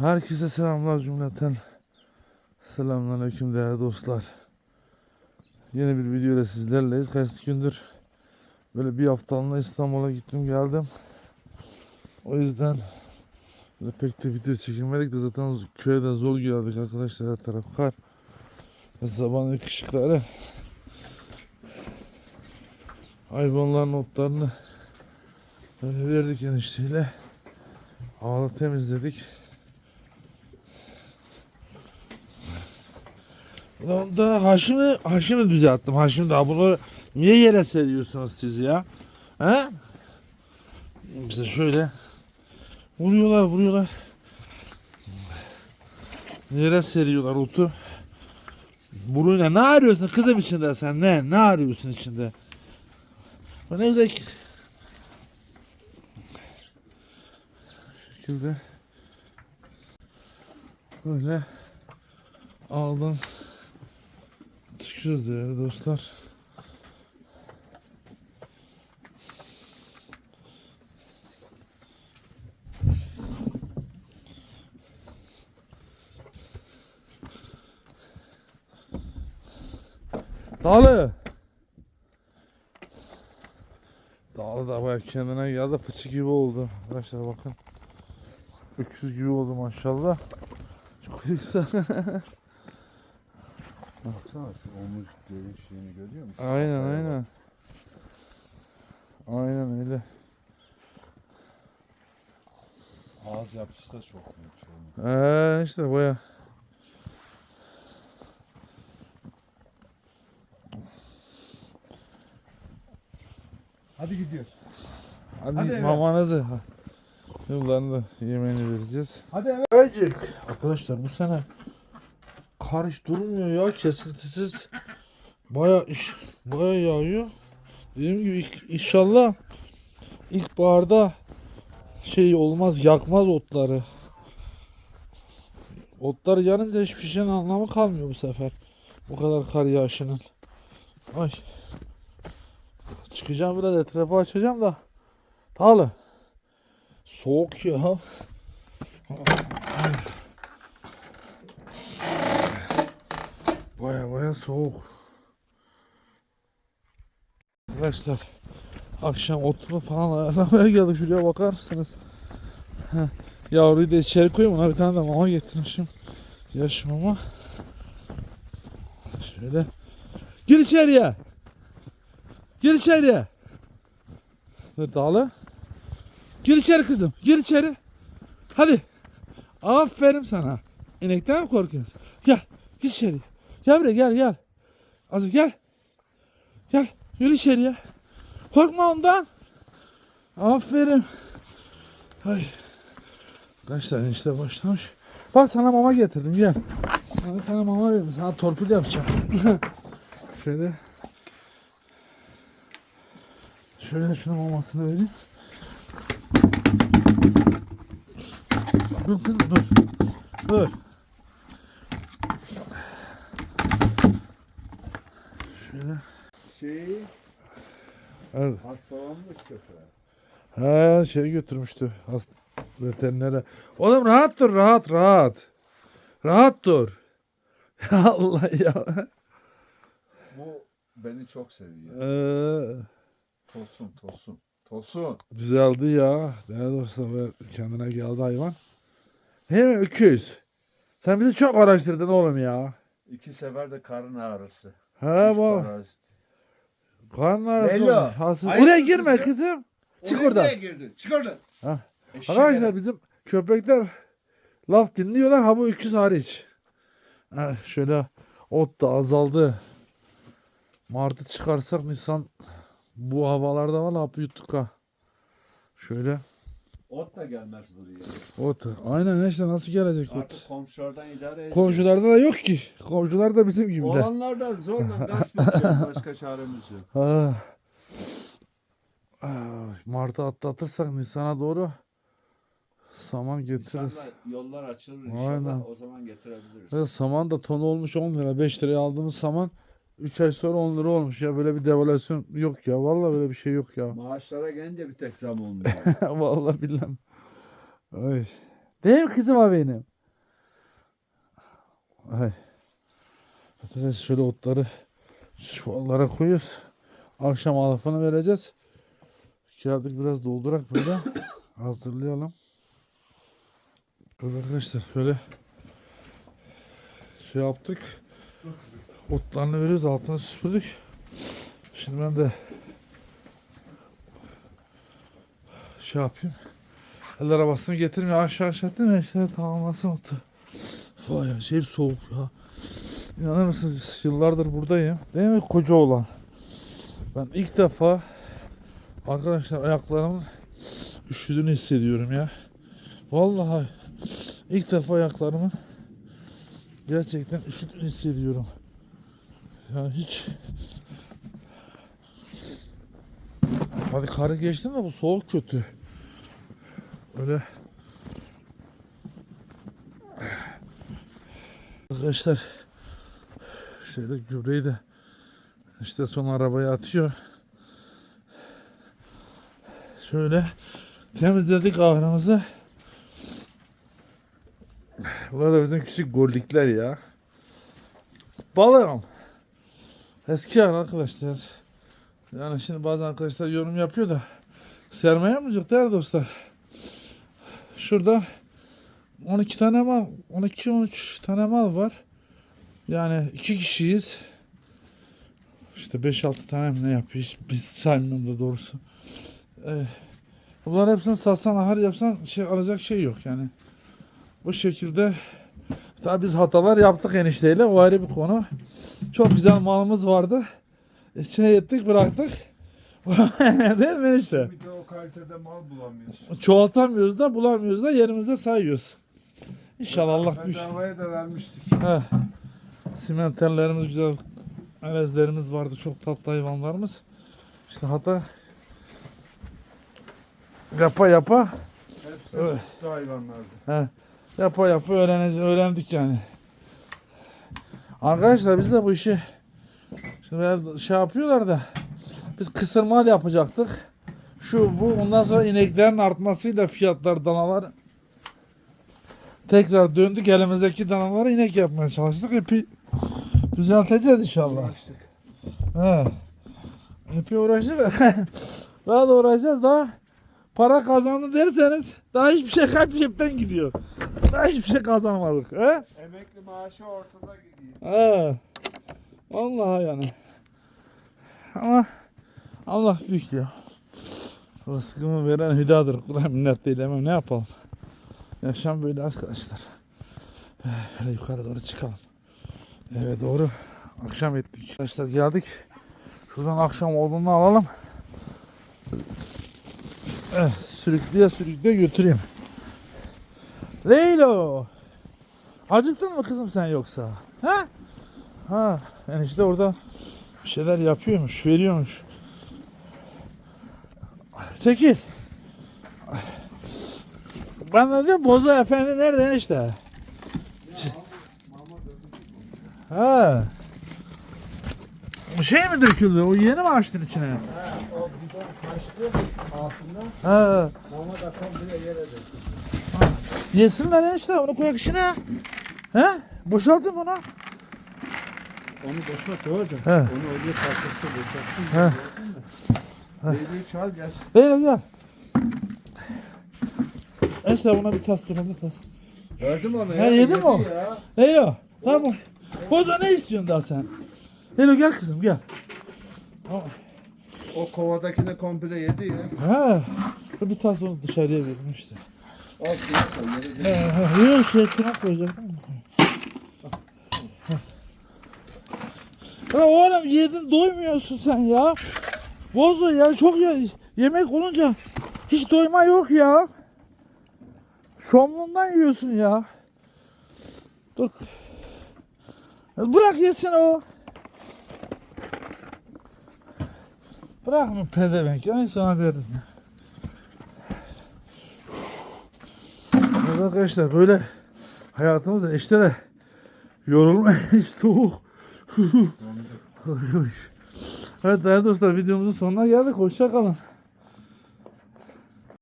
Herkese selamlar cümleten. Selamünaleyküm değerli dostlar. Yeni bir video ile sizlerleyiz. Kaç gündür böyle bir haftalığına İstanbul'a gittim geldim. O yüzden böyle pek de video çekilmedik de zaten köyden zor geldik arkadaşlar her taraf kar. Sabahın ilk ışıkları hayvanların otlarını böyle verdik enişteyle. Havalı temizledik. Da Haşim'i, Haşim'i düzelttim. Haşim daha bunu niye yere seriyorsunuz siz ya? He? İşte şöyle vuruyorlar vuruyorlar. Yere seriyorlar otu. Buruyla ne arıyorsun kızım içinde sen ne? Ne arıyorsun içinde? Bu ne güzel şekilde böyle aldım. Çıkıyoruz değerli dostlar. Dağlı. Dağlı da bayağı kendine geldi fıçı gibi oldu. Arkadaşlar bakın. Öküz gibi oldu maşallah. Çok yüksek. Baksana şu omuz değişiğini görüyor musun? Aynen aynen. Aynen öyle. Ağız yapısı da çok büyük. Ee, işte baya. Hadi gidiyoruz. Hadi, Hadi eve. mamanızı. Yıllarını da yemeğini vereceğiz. Hadi eve. Öcük. Arkadaşlar bu sene kar hiç durmuyor ya kesintisiz. Baya iş, baya yağıyor. Dediğim gibi ilk- inşallah ilkbaharda şey olmaz yakmaz otları. Otlar yanınca hiçbir şeyin anlamı kalmıyor bu sefer. Bu kadar kar yağışının. Ay. Çıkacağım biraz etrafı açacağım da. Dağlı. Soğuk ya. Baya baya soğuk. Arkadaşlar akşam otunu falan ayarlamaya geldik şuraya bakar mısınız? Yavruyu da içeri koyayım ona bir tane de mama getirmişim. Yaş mama. Şöyle. Gir içeriye. Gir içeriye. Dur Dağlı. Gir içeri kızım. Gir içeri. Hadi. Aferin sana. İnekten mi korkuyorsun? Gel. Gir içeri. Gel buraya gel gel. Azıcık gel. Gel. Yürü içeriye. Korkma ondan. Aferin. Ay. Kaç tane işte başlamış. Bak sana mama getirdim gel. Sana bir tane mama verdim. Sana torpil yapacağım. Şöyle. Şöyle şuna mamasını vereyim. Dur kız dur. Dur. Şöyle. Şey Evet. hastalanmış köpeğe. Ha şey götürmüştü hast veterinere. Oğlum rahat dur rahat rahat. Rahat dur. Ya Allah ya. Bu beni çok seviyor. Ee, Tosun tosun. Tosun. düzeldi ya. Değerli dostlar kendine geldi hayvan. Mi öküz? Sen bizi çok araştırdın oğlum ya. İki sefer de karın ağrısı. Ha Üç bak. Kan arası. Olmuş. Hasıl- hayır Oraya girme kızım. kızım. Çık Oraya oradan. niye girdin? Çık oradan. Ha. Eşek Arkadaşlar bizim köpekler laf dinliyorlar ha bu öküz hariç. Ha, şöyle ot da azaldı. Martı çıkarsak Nisan bu havalarda var hapı yuttuk ha. Şöyle Ot da gelmez buraya. ot. Aynen işte nasıl gelecek ot. Artık komşulardan idare edeceğiz. Komşularda da yok ki. Komşular da bizim gibiler. Olanlar da zorla gasp edeceğiz. Başka çaremiz yok. Ah. Ah, Mart'ı atlatırsak Nisan'a doğru saman getiririz. İnşallah yollar açılır inşallah. Aynen. O zaman getirebiliriz. Ya saman da tonu olmuş 10 lira. 5 liraya aldığımız saman 3 ay sonra 10 lira olmuş ya. Böyle bir devalüasyon yok ya. Vallahi böyle bir şey yok ya. Maaşlara gelince bir tek zam olmuyor. Vallahi billahi. Ay. Değil mi kızım o benim? Hay. Arkadaşlar şöyle otları çuvallara koyuyoruz. Akşam alafını vereceğiz. Geldik biraz doldurak böyle. Hazırlayalım. Arkadaşlar şöyle şey yaptık. Otlarını veriyoruz altına süpürdük. Şimdi ben de şey yapayım. El arabasını getirmiyor aşağı aşağı değil mi? İşte tamamlasın otu. Vay ya şey soğuk ya. İnanır mısınız yıllardır buradayım. Değil mi koca olan? Ben ilk defa arkadaşlar ayaklarımın üşüdüğünü hissediyorum ya. Vallahi ilk defa ayaklarımın gerçekten üşüdüğünü hissediyorum. Yani hiç Hadi karı geçtim de bu soğuk kötü. Öyle Arkadaşlar şöyle gübreyi de işte son arabaya atıyor. Şöyle temizledik ahırımızı. Bunlar da bizim küçük gollikler ya. Balığım. Eski ağır arkadaşlar. Yani şimdi bazı arkadaşlar yorum yapıyor da sermaye yapmayacak değerli dostlar. Şurada 12 tane mal, 12-13 tane mal var. Yani iki kişiyiz. İşte 5-6 tane ne yapıyor? Biz saymıyorum da doğrusu. Ee, bunların hepsini satsan, ahır yapsan şey alacak şey yok yani. Bu şekilde tabi biz hatalar yaptık enişteyle o ayrı bir konu. Çok güzel malımız vardı. İçine yettik bıraktık. Değil mi enişte? Bir de o kalitede mal bulamıyoruz. Çoğaltamıyoruz da bulamıyoruz da yerimizde sayıyoruz. İnşallah Allah büyük. Bedavaya da vermiştik. He. Simenterlerimiz güzel. Melezlerimiz vardı. Çok tatlı hayvanlarımız. İşte hatta yapa yapa Hepsi Evet. hayvanlardı. he, yapa yapa öğren öğrendik yani. Arkadaşlar biz de bu işi şimdi şey yapıyorlar da biz kısır mal yapacaktık. Şu bu ondan sonra ineklerin artmasıyla fiyatlar danalar tekrar döndük elimizdeki danaları inek yapmaya çalıştık. Epi düzelteceğiz inşallah. Uğraştık. He. Epey uğraştık. daha da uğraşacağız daha. Para kazandı derseniz daha hiçbir şey kaybetten gidiyor. Daha hiçbir şey kazanmadık. He? Emekli maaşı ortada gidiyor. He. Vallahi yani. Ama Allah büyük ya. Rızkımı veren hüdadır. Kula minnet değil ama ne yapalım. Yaşam böyle arkadaşlar. Eh, Hele yukarı doğru çıkalım. Eve doğru akşam ettik. Arkadaşlar geldik. Şuradan akşam olduğunu alalım. Eh, sürükleye sürükleye götüreyim. Leylo. Acıktın mı kızım sen yoksa? Ha? Ha, enişte orada bir şeyler yapıyormuş, veriyormuş. Çekil. Ben de diyorum Bozo Efendi nerede enişte? Ha. Şey mi döküldü? O yeni mi açtın içine? Kaçtı altında. Ha. Mama da komple yere döktü. Yesinler enişte onu koyak içine. He? Boşaltın bunu. Onu boşalt hocam. He. Onu öyle parçası boşalttım. He. Leyli'yi çal gelsin. Leyla gel. Enişte buna bir tas durun bir tas. Verdim onu Ha, yedi mi o? ya. Leyla tamam. Bozo ne istiyorsun daha sen? Leyla gel kızım gel. Tamam. O kovadakini komple yedi ya. Ha. Bir tas onu dışarıya verdim işte. Al şunu koy yere dök. He he. Yok şey şuna koyacaktım. Ya oğlum yedin doymuyorsun sen ya. Bozo ya çok ya yemek olunca hiç doyma yok ya. Şomlundan yiyorsun ya. Dur. Bırak yesin o. Bırak mı pezevenk ya sana verdim. Evet arkadaşlar böyle hayatımızda işte de yorulma soğuk. Evet değerli dostlar videomuzun sonuna geldik. Hoşça kalın.